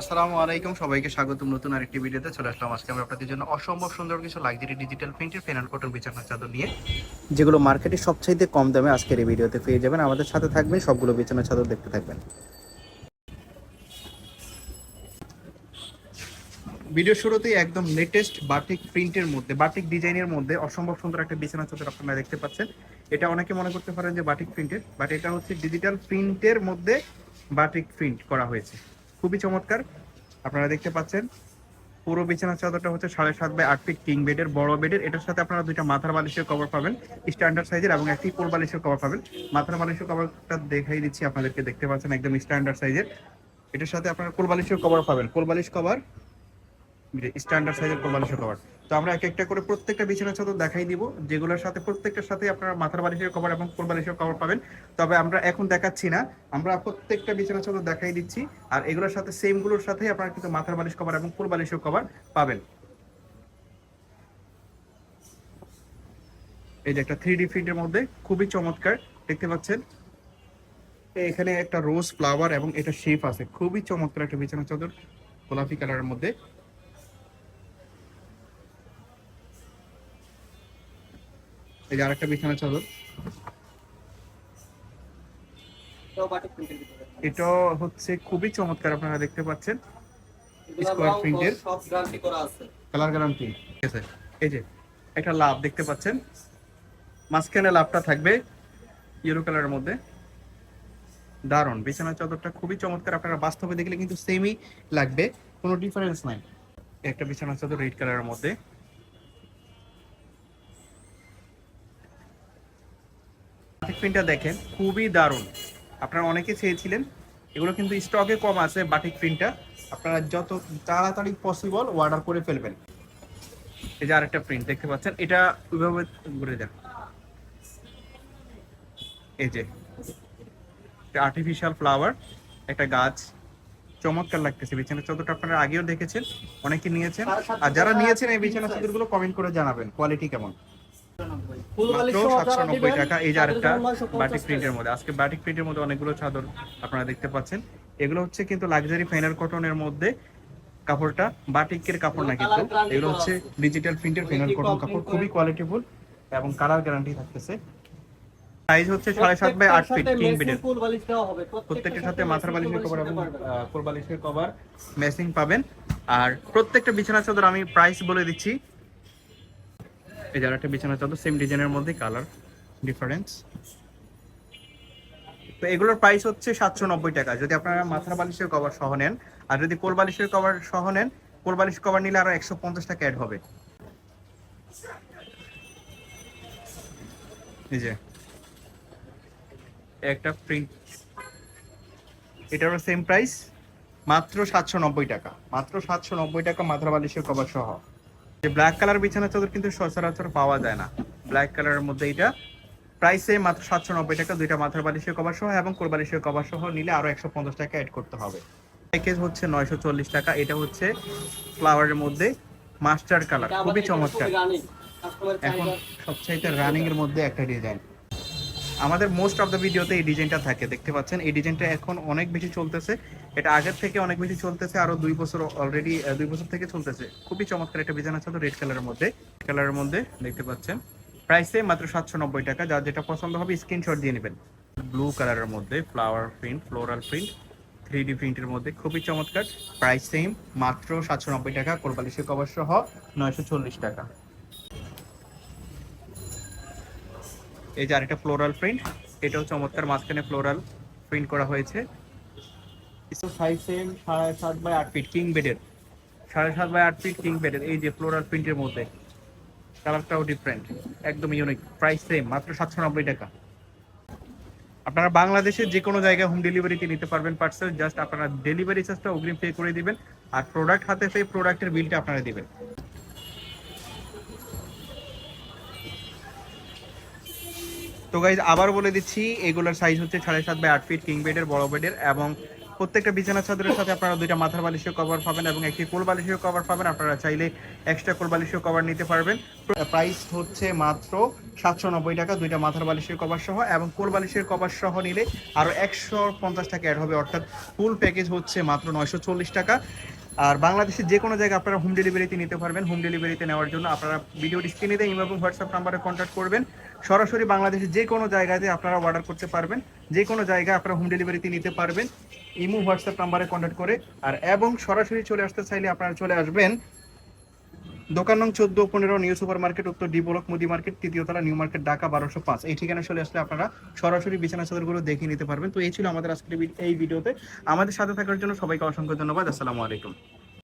আসসালামু আলাইকুম, সবাইকে স্বাগতম নতুন আরেকটি ভিডিওতে চলে আসলাম। আজকে আমরা আপনাদের জন্য অসম্ভব সুন্দর কিছু লাক্সারি ডিজিটাল প্রিন্টের ফেনাল কটন বিছানা চাদর নিয়ে, যেগুলো মার্কেটে সবচাইতে কম দামে আজকের এই ভিডিওতে পেয়ে যাবেন। আমাদের সাথে থাকবেন, সবগুলো বিছানা চাদর দেখতে থাকবেন। ভিডিও শুরুতেই একদম লেটেস্ট বাটিক প্রিন্টের মধ্যে বাটিক ডিজাইনের মধ্যে অসম্ভব সুন্দর একটা বিছানা চাদর আপনারা দেখতে পাচ্ছেন। এটা অনেকে মনে করতে পারেন যে বাটিক প্রিন্টের বাট এটা হচ্ছে ডিজিটাল প্রিন্টের মধ্যে বাটিক প্রিন্ট করা হয়েছে। খুবই চমৎকার। আপনারা দেখতে পাচ্ছেন, পুরো বিছানা চাদরটা হচ্ছে সাড়ে সাত বাই আট ফিট কিং বেডের, বড় বেডের। এটার সাথে আপনারা দুইটা মাথার বালিশের কভার পাবেন স্ট্যান্ডার্ড সাইজের এবং একটি কোল বালিশের কভার পাবেন। মাথার বালিশের কভারটা দেখাই দিচ্ছি আপনাদেরকে, দেখতে পাচ্ছেন একদম স্ট্যান্ডার্ড সাইজের এটার সাথে আপনারা কোল বালিশের কভার পাবেন। কোল বালিশ কভার স্ট্যান্ডার্ড সাইজের কোল বালিশের কভার তো আমরা এক একটা করে প্রত্যেকটা বিছানা চাদর দেখাই দিব, যেগুলোর সাথে প্রত্যেকটার সাথে আপনারা মাথার বালিশের কভার এবং কোল বালিশের কভার পাবেন। তবে আমরা এখন দেখাচ্ছি না, আমরা প্রত্যেকটা বিছানা চাদর দেখাই দিচ্ছি, আর এগুলোর সাথে সেমগুলোর সাথে আপনারা কিন্তু মাথার বালিশ কভার এবং কোল বালিশের কভার পাবেন। এই যে একটা থ্রি ডি প্রিন্টের মধ্যে, খুবই চমৎকার, দেখতে পাচ্ছেন? এখানে একটা রোজ ফ্লাওয়ার এবং এটা শেপ আছে, খুবই চমৎকার একটা বিছানা চাদর, গোলাপি কালারের মধ্যে। এই যে আরেকটা বিছানা চাদর এটা হচ্ছে খুবই চমৎকার আপনারা দেখতে পাচ্ছেন। স্কোয়ার প্রিন্টের কালার গ্যারান্টি ঠিক আছে। এই যে একটা লাভ দেখতে পাচ্ছেন। মাঝখানে লাভটা থাকবে ইয়েলো কালারের মধ্যে। দারুণ। বিছানা চাদরটা খুবই চমৎকার। আপনারা বাস্তবে দেখলে কিন্তু সেমই লাগবে। কোনো ডিফারেন্স নাই। একটা বিছানা চাদর রেড কালারের মধ্যে। প্রিন্টটা দেখেন, খুবই দারুণ। আপনারা অনেকে চেয়েছিলেন, এগুলো কিন্তু স্টকে কম আছে বাটিক প্রিন্টটা আপনারা যত তাড়াতাড়ি পসিবল অর্ডার করে ফেলবেন। এই যে আরেকটা প্রিন্ট দেখতে পাচ্ছেন, এটা ওইভাবে ঘুরে দেন। এই যে আর্টিফিশিয়াল ফ্লাওয়ার একটা গাছ। চমৎকার লাগতেছে বিছানা। চাদরটা আপনারা আগেও দেখেছেন, অনেকে নিয়েছেন। আর যারা নিয়েছেন এই বিছানা চাদরগুলো কমেন্ট করে জানাবেন কোয়ালিটি কেমন? মাত্র টাকা। এই যে আরেকটা বাটিক প্রিন্টের মধ্যে। আজকে বাটিক প্রিন্টের মধ্যে অনেকগুলো চাদর আপনারা দেখতে পাচ্ছেন। এগুলো হচ্ছে কিন্তু লাক্সারি ফাইনাল কটনের মধ্যে কাপড়টা বাটিকের কাপড় না কিন্তু। এগুলো হচ্ছে ডিজিটাল প্রিন্টের ফাইনাল কটন কাপড়। খুবই কোয়ালিটিফুল এবং কালার গ্যারান্টি থাকতেছে। সাইজ হচ্ছে সাড়ে সাত বাই আট ফিট কিং বিডের প্রত্যেকটার সাথে মাথার বালিশের কভার এবং কোল বালিশের কভার ম্যাচিং পাবেন। আর প্রত্যেকটা বিছানা চাদর আমি প্রাইস বলে দিচ্ছি। এই যারা একটা বিছানা চাদর সেম ডিজাইনের মধ্যে কালার ডিফারেন্স তো এগুলোর প্রাইস হচ্ছে সাতশো নব্বই টাকা। যদি আপনারা মাথার বালিশের কভার সহ নেন, আর যদি কোল বালিশের কভার সহ নেন কোল বালিশ কভার নিলে আরও একশো পঞ্চাশ টাকা অ্যাড হবে। এই যে, একটা প্রিন্ট এটারও সেম প্রাইস মাত্র সাতশো নব্বই টাকা। মাত্র সাতশো নব্বই টাকা মাথার বালিশের কভার সহ। যে ব্ল্যাক কালার বিছানা চাদর কিন্তু সচরাচর পাওয়া যায় না। ব্ল্যাক কালারের মধ্যে এটা প্রাইসে মাত্র সাতশো নব্বই টাকা দুইটা মাথার বালিশের কভার সহ এবং কোর বালিশের কভার সহ নিলে আরও একশো পঞ্চাশ টাকা অ্যাড করতে হবে। প্যাকেজ হচ্ছে নয়শো চল্লিশ টাকা এটা হচ্ছে ফ্লাওয়ারের মধ্যে মাস্টার কালার খুবই চমৎকার। এখন সবচাইতে রানিং এর মধ্যে একটা ডিজাইন আমাদের মোস্ট অফ দ্য ভিডিওতে এই ডিজাইনটা থাকে, দেখতে পাচ্ছেন? এই ডিজাইনটা এখন অনেক বেশি চলতেছে। এটা আগের থেকে অনেক বেশি চলতেছে, আরও দুই বছর অলরেডি দুই বছর থেকে চলতেছে। খুবই চমৎকার একটা ডিজাইন আছে তো রেড কালারের মধ্যে। কালারের মধ্যে দেখতে পাচ্ছেন। প্রাইসে মাত্র সাতশো নব্বই টাকা। যার যেটা পছন্দ হবে স্ক্রিনশট দিয়ে নেবেন। ব্লু কালারের মধ্যে flower print floral print three D প্রিন্টের মধ্যে। খুবই চমৎকার। প্রাইস সেম মাত্র সাতশো নব্বই টাকা। কোরবালিশের কভার সহ নয়শো চল্লিশ টাকা। এই যে আরেকটা ফ্লোরাল প্রিন্ট এটাও চমৎকার মাঝখানে ফ্লোরাল প্রিন্ট করা হয়েছে। সাড়ে সাত বাই আট ফিট কিং বেডের সাড়ে সাত বাই আট ফিট কিং বেডের এই যে ফ্লোরাল প্রিন্টের মধ্যে। কালারটাও ডিফারেন্ট একদম ইউনিক প্রাইস সেম মাত্র সাতশো নব্বই টাকা। আপনারা বাংলাদেশের যে কোনো জায়গায় হোম ডেলিভারিতে নিতে পারবেন পার্সেল জাস্ট আপনারা ডেলিভারি চার্জটা অগ্রিম পে করে দিবেন, আর প্রোডাক্ট হাতে পেয়ে প্রোডাক্টের বিলটা আপনারা দিবেন। তো গাইজ আবার বলে দিচ্ছি, এগুলোর সাইজ হচ্ছে সাড়ে সাত বাই আট ফিট কিং বেডের বড় বেডের এবং প্রত্যেকটা বিছানা চাদরের সাথে আপনারা দুইটা মাথার বালিশের কভার পাবেন এবং একটি কোল বালিশের কভার পাবেন। আপনারা চাইলে এক্সট্রা কোল বালিশের কভার নিতে পারবেন। প্রাইস হচ্ছে মাত্র সাতশো নব্বই টাকা, দুইটা মাথার বালিশের কভার সহ এবং কোল বালিশের কভার সহ নিলে আরও একশো পঞ্চাশ টাকা অ্যাড হবে। অর্থাৎ ফুল প্যাকেজ হচ্ছে মাত্র নয়শো চল্লিশ টাকা। আর বাংলাদেশের যে কোনো জায়গায় আপনারা হোম ডেলিভারিতে নিতে পারবেন। হোম ডেলিভারিতে নেওয়ার জন্য আপনারা ভিডিও স্ক্রিনে দিয়ে এবং হোয়াটসঅ্যাপ নাম্বারে কন্ট্যাক্ট করবেন। সরাসরি বাংলাদেশের যে কোনো জায়গাতে আপনারা অর্ডার করতে পারবেন। যে কোনো জায়গায় আপনারা হোম ডেলিভারিতে নিতে পারবেন। ইমো হোয়াটসঅ্যাপ নাম্বারে কন্ট্যাক্ট করে। আর এবং সরাসরি চলে আসতে চাইলে আপনারা চলে আসবেন দোকান নং চোদ্দ পনেরো নিউ সুপার মার্কেট, উত্তর ডি ব্লক, মুদি মার্কেট তৃতীয়তলা নিউ মার্কেট, ঢাকা বারোশো পাঁচ। এই ঠিকানা চলে আসলে আপনারা সরাসরি বিছানা চাদরগুলো দেখে নিতে পারবেন। তো এই ছিল আমাদের আজকের এই ভিডিওতে। আমাদের সাথে থাকার জন্য সবাইকে অসংখ্য ধন্যবাদ। আসসালামু আলাইকুম।